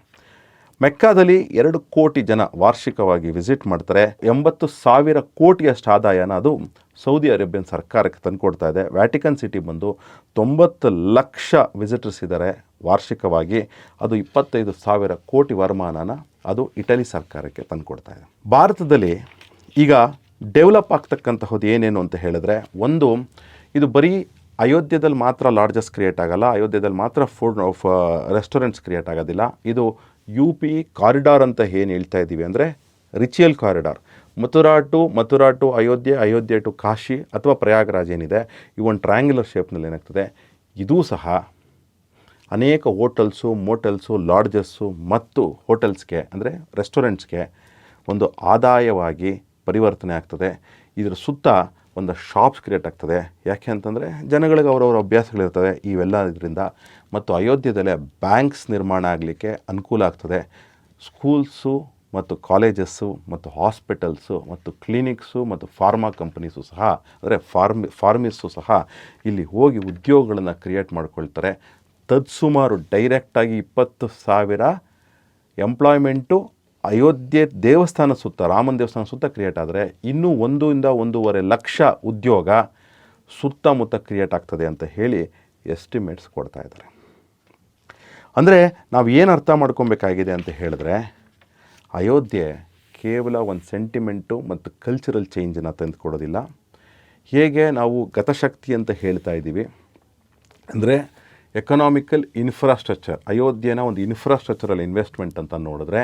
ಮೆಕ್ಕಾದಲ್ಲಿ ಎರಡು ಕೋಟಿ ಜನ ವಾರ್ಷಿಕವಾಗಿ ವಿಸಿಟ್ ಮಾಡ್ತಾರೆ. ಎಂಬತ್ತು ಸಾವಿರ ಕೋಟಿಯಷ್ಟು ಆದಾಯನ ಅದು ಸೌದಿ ಅರೇಬಿಯನ್ ಸರ್ಕಾರಕ್ಕೆ ತಂದುಕೊಡ್ತಾ ಇದೆ. ವ್ಯಾಟಿಕನ್ ಸಿಟಿ ಬಂದು ತೊಂಬತ್ತು ಲಕ್ಷ ವಿಸಿಟರ್ಸ್ ಇದ್ದಾರೆ ವಾರ್ಷಿಕವಾಗಿ. ಅದು ಇಪ್ಪತ್ತೈದು ಸಾವಿರ ಕೋಟಿ ವರಮಾನನ ಅದು ಇಟಲಿ ಸರ್ಕಾರಕ್ಕೆ ತಂದುಕೊಡ್ತಾ ಇದೆ. ಭಾರತದಲ್ಲಿ ಈಗ ಡೆವಲಪ್ ಆಗ್ತಕ್ಕಂತಹದ್ದು ಏನೇನು ಅಂತ ಹೇಳಿದ್ರೆ, ಒಂದು, ಇದು ಬರೀ ಅಯೋಧ್ಯೆದಲ್ಲಿ ಮಾತ್ರ ಲಾಡ್ಜಸ್ ಕ್ರಿಯೇಟ್ ಆಗಲ್ಲ, ಅಯೋಧ್ಯೆದಲ್ಲಿ ಮಾತ್ರ ಫುಡ್ ರೆಸ್ಟೋರೆಂಟ್ಸ್ ಕ್ರಿಯೇಟ್ ಆಗೋದಿಲ್ಲ. ಇದು ಯು ಪಿ ಕಾರಿಡಾರ್ ಅಂತ ಏನು ಹೇಳ್ತಾ ಇದ್ದೀವಿ ಅಂದರೆ ritual corridor Mathura to Mathura to Ayodhya Ayodhya to Kashi ಅಥವಾ ಪ್ರಯಾಗರಾಜ್ ಏನಿದೆ, ಈ ಒಂದು ಟ್ರ್ಯಾಂಗ್ಯುಲರ್ ಶೇಪ್ನಲ್ಲಿ ಏನಾಗ್ತದೆ, ಇದೂ ಸಹ ಅನೇಕ ಹೋಟೆಲ್ಸು, ಮೋಟೆಲ್ಸು, ಲಾಡ್ಜಸ್ಸು ಮತ್ತು ಹೋಟೆಲ್ಸ್ಗೆ ಅಂದರೆ ರೆಸ್ಟೋರೆಂಟ್ಸ್ಗೆ ಒಂದು ಆದಾಯವಾಗಿ ಪರಿವರ್ತನೆ ಆಗ್ತದೆ. ಇದರ ಸುತ್ತ ಒಂದು ಶಾಪ್ಸ್ ಕ್ರಿಯೇಟ್ ಆಗ್ತದೆ. ಯಾಕೆ ಅಂತಂದರೆ ಜನಗಳಿಗೆ ಅವರವರ ಅಭ್ಯಾಸಗಳಿರ್ತವೆ ಇವೆಲ್ಲ ಇದರಿಂದ ಮತ್ತು ಅಯೋಧ್ಯೆದಲ್ಲೇ ಬ್ಯಾಂಕ್ಸ್ ನಿರ್ಮಾಣ ಆಗಲಿಕ್ಕೆ ಅನುಕೂಲ ಆಗ್ತದೆ. ಸ್ಕೂಲ್ಸು ಮತ್ತು ಕಾಲೇಜಸ್ಸು ಮತ್ತು ಹಾಸ್ಪಿಟಲ್ಸು ಮತ್ತು ಕ್ಲಿನಿಕ್ಸು ಮತ್ತು ಫಾರ್ಮಾ ಕಂಪನೀಸು ಸಹ, ಅಂದರೆ ಫಾರ್ಮಿ ಫಾರ್ಮಿಸು ಸಹ ಇಲ್ಲಿ ಹೋಗಿ ಉದ್ಯೋಗಗಳನ್ನು ಕ್ರಿಯೇಟ್ ಮಾಡ್ಕೊಳ್ತಾರೆ. ತತ್ಸುಮಾರು ಡೈರೆಕ್ಟಾಗಿ ಇಪ್ಪತ್ತು ಸಾವಿರ ಎಂಪ್ಲಾಯ್ಮೆಂಟು ಅಯೋಧ್ಯೆ ದೇವಸ್ಥಾನ ಸುತ್ತ, ರಾಮನ ದೇವಸ್ಥಾನ ಸುತ್ತ ಕ್ರಿಯೇಟ್ ಆದರೆ ಇನ್ನೂ ಒಂದರಿಂದ ಒಂದೂವರೆ ಲಕ್ಷ ಉದ್ಯೋಗ ಸುತ್ತಮುತ್ತ ಕ್ರಿಯೇಟ್ ಆಗ್ತದೆ ಅಂತ ಹೇಳಿ ಎಸ್ಟಿಮೇಟ್ಸ್ ಕೊಡ್ತಾ ಇದ್ದಾರೆ. ಅಂದರೆ ನಾವು ಏನು ಅರ್ಥ ಮಾಡ್ಕೊಬೇಕಾಗಿದೆ ಅಂತ ಹೇಳಿದ್ರೆ, ಅಯೋಧ್ಯೆ ಕೇವಲ ಒಂದು ಸೆಂಟಿಮೆಂಟು ಮತ್ತು ಕಲ್ಚರಲ್ ಚೇಂಜನ್ನು ತಂದುಕೊಡೋದಿಲ್ಲ. ಹೇಗೆ ನಾವು ಗತಶಕ್ತಿ ಅಂತ ಹೇಳ್ತಾ ಇದ್ದೀವಿ, ಅಂದರೆ ಎಕನಾಮಿಕಲ್ ಇನ್ಫ್ರಾಸ್ಟ್ರಕ್ಚರ್ ಅಯೋಧ್ಯೆನ ಒಂದು ಇನ್ಫ್ರಾಸ್ಟ್ರಕ್ಚರಲ್ ಇನ್ವೆಸ್ಟ್ಮೆಂಟ್ ಅಂತ ನೋಡಿದ್ರೆ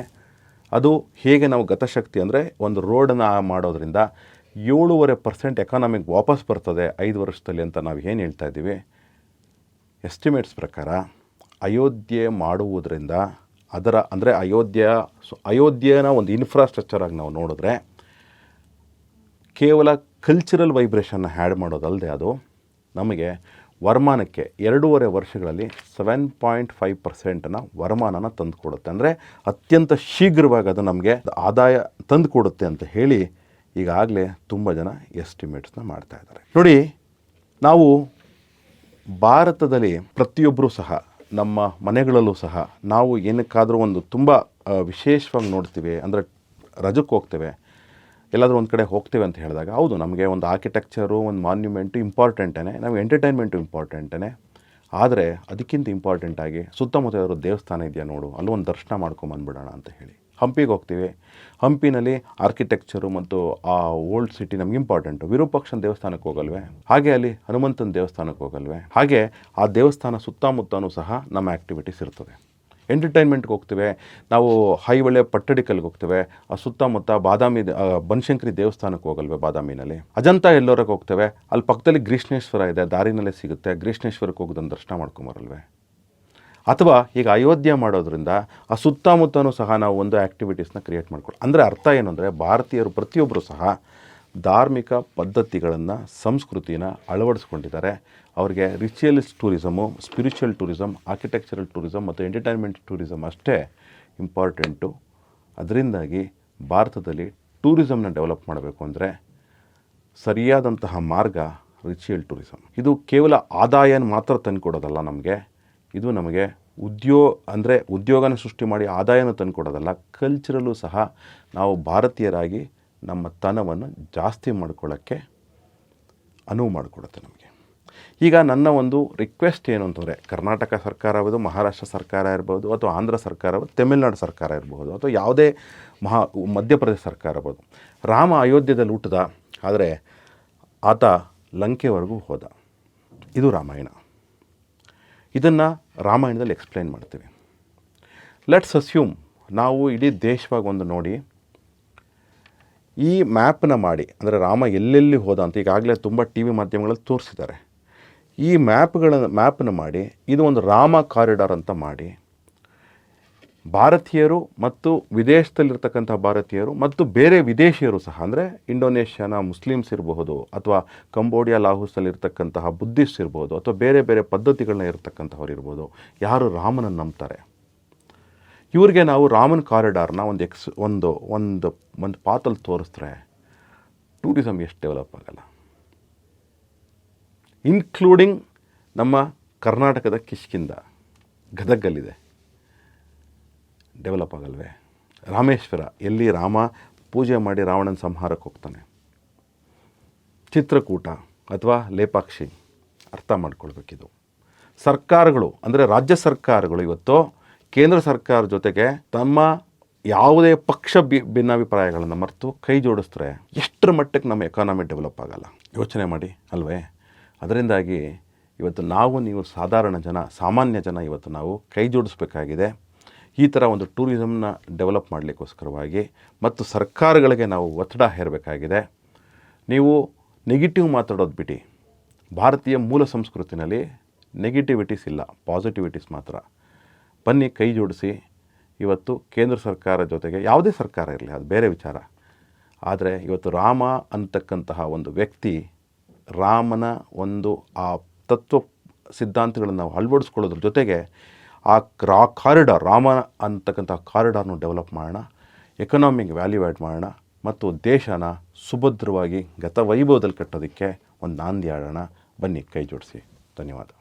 ಅದು ಹೇಗೆ ನಾವು ಗತಶಕ್ತಿ ಅಂದರೆ ಒಂದು ರೋಡನ್ನು ಮಾಡೋದ್ರಿಂದ ಏಳೂವರೆ ಪರ್ಸೆಂಟ್ ಎಕಾನಮಿಕ್ ವಾಪಸ್ ಬರ್ತದೆ ಐದು ವರ್ಷದಲ್ಲಿ ಅಂತ ನಾವು ಏನು ಹೇಳ್ತಾ ಇದ್ದೀವಿ? ಎಸ್ಟಿಮೇಟ್ಸ್ ಪ್ರಕಾರ ಅಯೋಧ್ಯೆ ಮಾಡುವುದರಿಂದ ಅದರ ಅಂದರೆ ಅಯೋಧ್ಯೆ ಅಯೋಧ್ಯೆನ ಒಂದು ಇನ್ಫ್ರಾಸ್ಟ್ರಕ್ಚರಾಗಿ ನಾವು ನೋಡಿದ್ರೆ ಕೇವಲ ಕಲ್ಚರಲ್ ವೈಬ್ರೇಷನ್ನ ಹ್ಯಾಡ್ ಮಾಡೋದಲ್ಲದೆ ಅದು ನಮಗೆ ವರಮಾನಕ್ಕೆ ಎರಡೂವರೆ ವರ್ಷಗಳಲ್ಲಿ ಸೆವೆನ್ ಪಾಯಿಂಟ್ ಫೈವ್ ಪರ್ಸೆಂಟನ್ನು ವರಮಾನನ ತಂದುಕೊಡುತ್ತೆ. ಅಂದರೆ ಅತ್ಯಂತ ಶೀಘ್ರವಾಗಿ ಅದು ನಮಗೆ ಆದಾಯ ತಂದುಕೊಡುತ್ತೆ ಅಂತ ಹೇಳಿ ಈಗಾಗಲೇ ತುಂಬ ಜನ ಎಸ್ಟಿಮೇಟ್ಸ್ನ ಮಾಡ್ತಾ ಇದ್ದಾರೆ. ನೋಡಿ, ನಾವು ಭಾರತದಲ್ಲಿ ಪ್ರತಿಯೊಬ್ಬರೂ ಸಹ, ನಮ್ಮ ಮನೆಗಳಲ್ಲೂ ಸಹ, ನಾವು ಏನಕ್ಕಾದರೂ ಒಂದು ತುಂಬ ವಿಶೇಷವಾಗಿ ನೋಡ್ತೀವಿ. ಅಂದರೆ ರಜಕ್ಕೆ ಹೋಗ್ತೇವೆ. ಎಲ್ಲಾದರೂ ಒಂದು ಕಡೆ ಹೋಗ್ತೀವಿ ಅಂತ ಹೇಳಿದಾಗ, ಹೌದು, ನಮಗೆ ಒಂದು ಆರ್ಕಿಟೆಕ್ಚರು ಒಂದು ಮಾನ್ಯುಮೆಂಟು ಇಂಪಾರ್ಟೆಂಟೇ ನಮಗೆ ಎಂಟರ್ಟೈನ್ಮೆಂಟು ಇಂಪಾರ್ಟೆಂಟೇ ಆದರೆ ಅದಕ್ಕಿಂತ ಇಂಪಾರ್ಟೆಂಟ್ ಆಗಿ ಸುತ್ತಮುತ್ತ ಯಾವ್ದಾದ್ರು ದೇವಸ್ಥಾನ ಇದೆಯಾ ನೋಡು, ಅಲ್ಲೂ ಒಂದು ದರ್ಶನ ಮಾಡ್ಕೊಂಬಂದ್ಬಿಡೋಣ ಅಂತ ಹೇಳಿ. ಹಂಪಿಗೆ ಹೋಗ್ತೀವಿ. ಹಂಪಿನಲ್ಲಿ ಆರ್ಕಿಟೆಕ್ಚರು ಮತ್ತು ಆ ಓಲ್ಡ್ ಸಿಟಿ ನಮ್ಗೆ ಇಂಪಾರ್ಟೆಂಟು ವಿರೂಪಾಕ್ಷನ ದೇವಸ್ಥಾನಕ್ಕೆ ಹೋಗಲ್ವೇ? ಹಾಗೆ ಅಲ್ಲಿ ಹನುಮಂತನ ದೇವಸ್ಥಾನಕ್ಕೆ ಹೋಗಲ್ವೇ? ಹಾಗೆ ಆ ದೇವಸ್ಥಾನ ಸುತ್ತಮುತ್ತನೂ ಸಹ ನಮ್ಮ ಆ್ಯಕ್ಟಿವಿಟೀಸ್ ಇರ್ತದೆ. ಎಂಟರ್ಟೈನ್ಮೆಂಟ್ಗೆ ಹೋಗ್ತೇವೆ. ನಾವು ಹೈವಳೆ ಪಟ್ಟಡಿಕಲ್ಗೆ ಹೋಗ್ತೇವೆ. ಆ ಸುತ್ತಮುತ್ತ ಬಾದಾಮಿ ಬನಶಂಕರಿ ದೇವಸ್ಥಾನಕ್ಕೆ ಹೋಗಲ್ವೆ ಬಾದಾಮಿನಲ್ಲಿ? ಅಜಂತ ಎಲ್ಲೋರಕ್ಕೆ ಹೋಗ್ತೇವೆ. ಅಲ್ಲಿ ಪಕ್ಕದಲ್ಲಿ ಗ್ರೀಷ್ಣೇಶ್ವರ ಇದೆ, ದಾರಿನಲ್ಲೇ ಸಿಗುತ್ತೆ. ಗ್ರೀಷ್ಣೇಶ್ವರಕ್ಕೆ ಹೋಗೋದನ್ನು ದರ್ಶನ ಮಾಡ್ಕೊಂಬರಲ್ವೇ? ಅಥವಾ ಈಗ ಅಯೋಧ್ಯೆ ಮಾಡೋದ್ರಿಂದ ಆ ಸುತ್ತಮುತ್ತನೂ ಸಹ ನಾವು ಒಂದು ಆ್ಯಕ್ಟಿವಿಟೀಸ್ನ ಕ್ರಿಯೇಟ್ ಮಾಡ್ಕೊಳ್ಳಿ ಅಂದರೆ ಅರ್ಥ ಏನು ಅಂದರೆ ಭಾರತೀಯರು ಪ್ರತಿಯೊಬ್ಬರು ಸಹ ಧಾರ್ಮಿಕ ಪದ್ಧತಿಗಳನ್ನು, ಸಂಸ್ಕೃತಿನ ಅಳವಡಿಸ್ಕೊಂಡಿದ್ದಾರೆ. ಅವರಿಗೆ ritualist tourism spiritual tourism, architectural tourism ಮತ್ತು ಎಂಟರ್ಟೈನ್ಮೆಂಟ್ ಟೂರಿಸಮ್ ಅಷ್ಟೇ ಇಂಪಾರ್ಟೆಂಟು. ಅದರಿಂದಾಗಿ ಭಾರತದಲ್ಲಿ ಟೂರಿಸಮ್ನ ಡೆವಲಪ್ ಮಾಡಬೇಕು ಅಂದರೆ ಸರಿಯಾದಂತಹ ಮಾರ್ಗ ರಿಚುಯಲ್ ಟೂರಿಸಮ್. ಇದು ಕೇವಲ ಆದಾಯನ ಮಾತ್ರ ತಂದುಕೊಡೋದಲ್ಲ ನಮಗೆ. ಇದು ನಮಗೆ ಉದ್ಯೋ, ಅಂದರೆ ಉದ್ಯೋಗನ ಸೃಷ್ಟಿ ಮಾಡಿ ಆದಾಯನ ತಂದುಕೊಡೋದಲ್ಲ. ಕಲ್ಚರಲ್ಲೂ ಸಹ ನಾವು ಭಾರತೀಯರಾಗಿ ನಮ್ಮ ತನವನ್ನು ಜಾಸ್ತಿ ಮಾಡ್ಕೊಳ್ಳೋಕ್ಕೆ ಅನುವು ಮಾಡಿಕೊಡುತ್ತೆ ನಮಗೆ. ಈಗ ನನ್ನ ಒಂದು ರಿಕ್ವೆಸ್ಟ್ ಏನು ಅಂತಂದರೆ, ಕರ್ನಾಟಕ ಸರ್ಕಾರ ಇರ್ಬೋದು ಮಹಾರಾಷ್ಟ್ರ ಸರ್ಕಾರ ಇರ್ಬೋದು, ಅಥವಾ ಆಂಧ್ರ ಸರ್ಕಾರ ತಮಿಳುನಾಡು ಸರ್ಕಾರ ಇರ್ಬೋದು, ಅಥವಾ ಯಾವುದೇ ಮಹಾ, ಮಧ್ಯಪ್ರದೇಶ ಸರ್ಕಾರ ಇರ್ಬೋದು ರಾಮ ಅಯೋಧ್ಯೆಯಲ್ಲಿ ಹುಟ್ಟಿದ ಆದರೆ ಆತ ಲಂಕೆವರೆಗೂ ಹೋದ. ಇದು ರಾಮಾಯಣ. ಇದನ್ನು ರಾಮಾಯಣದಲ್ಲಿ ಎಕ್ಸ್ಪ್ಲೈನ್ ಮಾಡ್ತೀವಿ. ಲೆಟ್ಸ್ ಅಸ್ಯೂಮ್ ನಾವು ಇಡೀ ದೇಶವಾಗಿ ಒಂದು ನೋಡಿ, ಈ ಮ್ಯಾಪನ್ನ ಮಾಡಿ, ಅಂದರೆ ರಾಮ ಎಲ್ಲೆಲ್ಲಿ ಹೋದ ಅಂತ ಈಗಾಗಲೇ ತುಂಬ ಟಿ ವಿ ಮಾಧ್ಯಮಗಳಲ್ಲಿ ತೋರಿಸಿದ್ದಾರೆ. ಈ ಮ್ಯಾಪ್ಗಳನ್ನು ಮ್ಯಾಪನ್ನು ಮಾಡಿ, ಇದು ಒಂದು ರಾಮ ಕಾರಿಡಾರ್ ಅಂತ ಮಾಡಿ, ಭಾರತೀಯರು ಮತ್ತು ವಿದೇಶದಲ್ಲಿರ್ತಕ್ಕಂಥ ಭಾರತೀಯರು ಮತ್ತು ಬೇರೆ ವಿದೇಶಿಯರು ಸಹ, ಅಂದರೆ ಇಂಡೋನೇಷ್ಯಾನ ಮುಸ್ಲಿಮ್ಸ್ ಇರಬಹುದು, ಅಥವಾ ಕಂಬೋಡಿಯಾ ಲಾಹೋಸಲ್ಲಿರ್ತಕ್ಕಂತಹ ಬುದ್ಧಿಸ್ಟ್ ಇರ್ಬೋದು ಅಥವಾ ಬೇರೆ ಬೇರೆ ಪದ್ಧತಿಗಳನ್ನ ಇರತಕ್ಕಂಥವ್ರು ಇರ್ಬೋದು, ಯಾರು ರಾಮನನ್ನು ನಂಬ್ತಾರೆ? ಇವ್ರಿಗೆ ನಾವು ರಾಮನ್ ಕಾರಿಡಾರ್ನ ಒಂದು ಎಕ್ಸ್, ಒಂದು ಒಂದು ಒಂದು ಪಾತಲ್ಲಿ ತೋರಿಸಿದ್ರೆ ಟೂರಿಸಮ್ ಎಷ್ಟು ಡೆವಲಪ್ ಆಗಲ್ಲ. ಇನ್ಕ್ಲೂಡಿಂಗ್ ನಮ್ಮ ಕರ್ನಾಟಕದ ಕಿಷ್ಕಿಂದ ಗದಗಲ್ಲಿದೆ. ಡೆವಲಪ್ ಆಗಲ್ವೇ? ರಾಮೇಶ್ವರ, ಎಲ್ಲಿ ರಾಮ ಪೂಜೆ ಮಾಡಿ ರಾವಣನ ಸಂಹಾರಕ್ಕೆ ಹೋಗ್ತಾನೆ? ಚಿತ್ರಕೂಟ ಅಥವಾ ಲೇಪಾಕ್ಷಿ, ಅರ್ಥ ಮಾಡ್ಕೊಳ್ಬೇಕಿದು. ಸರ್ಕಾರಗಳು, ಅಂದರೆ ರಾಜ್ಯ ಸರ್ಕಾರಗಳು ಇವತ್ತು ಕೇಂದ್ರ ಸರ್ಕಾರ ಜೊತೆಗೆ ತಮ್ಮ ಯಾವುದೇ ಪಕ್ಷ ಬಿ, ಭಿನ್ನಾಭಿಪ್ರಾಯಗಳನ್ನು ಮರೆತು ಕೈ ಜೋಡಿಸಿದ್ರೆ ಎಷ್ಟರ ಮಟ್ಟಕ್ಕೆ ನಮ್ಮ ಎಕಾನಮಿ ಡೆವಲಪ್ ಆಗಲ್ಲ? ಯೋಚನೆ ಮಾಡಿ, ಅಲ್ವೇ? ಅದರಿಂದಾಗಿ ಇವತ್ತು ನಾವು ನೀವು ಸಾಧಾರಣ ಜನ, ಸಾಮಾನ್ಯ ಜನ ಇವತ್ತು ನಾವು ಕೈ ಜೋಡಿಸ್ಬೇಕಾಗಿದೆ. ಈ ಥರ ಒಂದು ಟೂರಿಸಮ್ನ ಡೆವಲಪ್ ಮಾಡಲಿಕ್ಕೋಸ್ಕರವಾಗಿ ಮತ್ತು ಸರ್ಕಾರಗಳಿಗೆ ನಾವು ಒತ್ತಡ ಹೇರಬೇಕಾಗಿದೆ. ನೀವು ನೆಗೆಟಿವ್ ಮಾತಾಡೋದು ಬಿಟ್ಟು ಭಾರತೀಯ ಮೂಲ ಸಂಸ್ಕೃತಿನಲ್ಲಿ ನೆಗೆಟಿವಿಟೀಸ್ ಇಲ್ಲ ಪಾಸಿಟಿವಿಟೀಸ್ ಮಾತ್ರ. ಬನ್ನಿ ಕೈ ಜೋಡಿಸಿ. ಇವತ್ತು ಕೇಂದ್ರ ಸರ್ಕಾರ ಜೊತೆಗೆ ಯಾವುದೇ ಸರ್ಕಾರ ಇರಲಿ, ಅದು ಬೇರೆ ವಿಚಾರ. ಆದರೆ ಇವತ್ತು ರಾಮ ಅಂತಕ್ಕಂತಹ ಒಂದು ವ್ಯಕ್ತಿ ರಾಮನ ಒಂದು ಆ ತತ್ವ ಸಿದ್ಧಾಂತಗಳನ್ನು ನಾವು ಅಳವಡಿಸ್ಕೊಳ್ಳೋದ್ರ ಜೊತೆಗೆ ಆ ಕ್ರಾ ಕಾರಿಡಾರ್, ರಾಮ ಅಂತಕ್ಕಂಥ ಕಾರಿಡಾರ್ನು ಡೆವಲಪ್ ಮಾಡೋಣ ಎಕನಾಮಿಕ್ ವ್ಯಾಲ್ಯೂ ಆ್ಯಡ್ ಮಾಡೋಣ ಮತ್ತು ದೇಶನ ಸುಭದ್ರವಾಗಿ ಗತವೈಭವದಲ್ಲಿ ಕಟ್ಟೋದಕ್ಕೆ ಒಂದು ನಾಂದಿ ಆಡೋಣ. ಬನ್ನಿ, ಕೈ ಜೋಡಿಸಿ. ಧನ್ಯವಾದ.